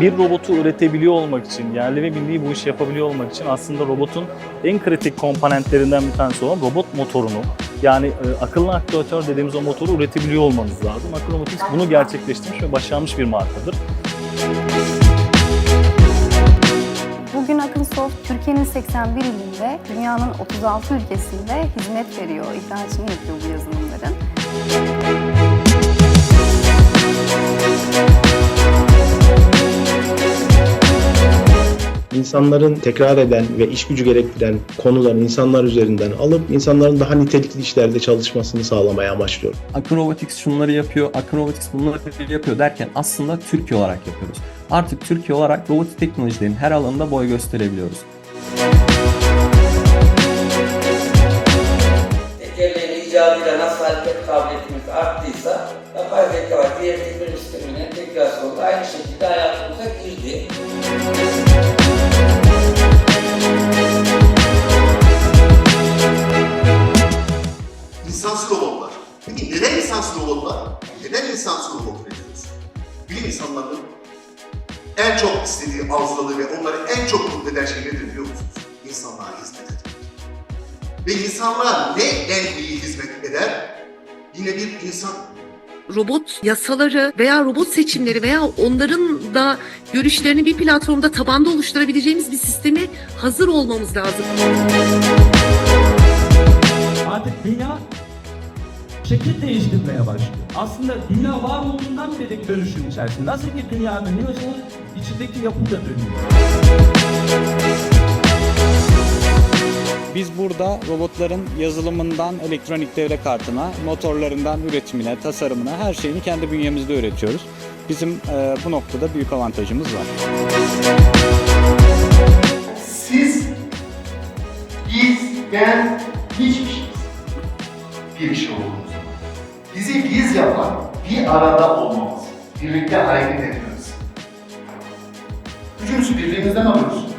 bir robotu üretebiliyor olmak için, yerli ve milli bu işi yapabiliyor olmak için aslında robotun en kritik komponentlerinden bir tanesi olan robot motorunu yani e, akıllı aktuatör dediğimiz o motoru üretebiliyor olmanız lazım. Akıl Robotics bunu gerçekleştirmiş ve başarmış bir markadır. Bugün Akınsoft Türkiye'nin 81 ilinde, dünyanın 36 ülkesinde hizmet veriyor, ihracını yapıyor bu yazılımların. İnsanların tekrar eden ve iş gücü gerektiren konuları insanlar üzerinden alıp insanların daha nitelikli işlerde çalışmasını sağlamaya amaçlıyorum. Akın Robotics şunları yapıyor, Akın Robotics bunları yapıyor derken aslında Türkiye olarak yapıyoruz. Artık Türkiye olarak robotik teknolojilerin her alanında boy gösterebiliyoruz. Tekerleğin icadıyla nasıl hareket kabiliyetimiz arttıysa yapay zeka ve diğer teknoloji sisteminin entegrasyonu da aynı şekilde hayatımıza girdi. Robotlar? Neden insansız robot üretiyoruz? Bilim insanlarının en çok istediği, arzuladığı ve onları en çok mutlu eden şey nedir biliyor musunuz? İnsanlığa hizmet etmek. Ve insanlığa ne en iyi hizmet eder? Yine bir insan. robot yasaları veya robot seçimleri veya onların da görüşlerini bir platformda tabanda oluşturabileceğimiz bir sistemi hazır olmamız lazım. Artık dünya şekil değiştirmeye başlıyor. Aslında dünya var olduğundan beri dönüşüm içerisinde. Nasıl ki dünya dönüyorsa içindeki yapı da dönüyor. Biz burada robotların yazılımından elektronik devre kartına, motorlarından üretimine, tasarımına her şeyini kendi bünyemizde üretiyoruz. Bizim e, bu noktada büyük avantajımız var. Siz, biz, ben. Bir şey olduğumuz. Bizi biz yapan bir arada olmamız. Birlikte hareket etmemiz. Gücümüzü birliğimizden alıyoruz.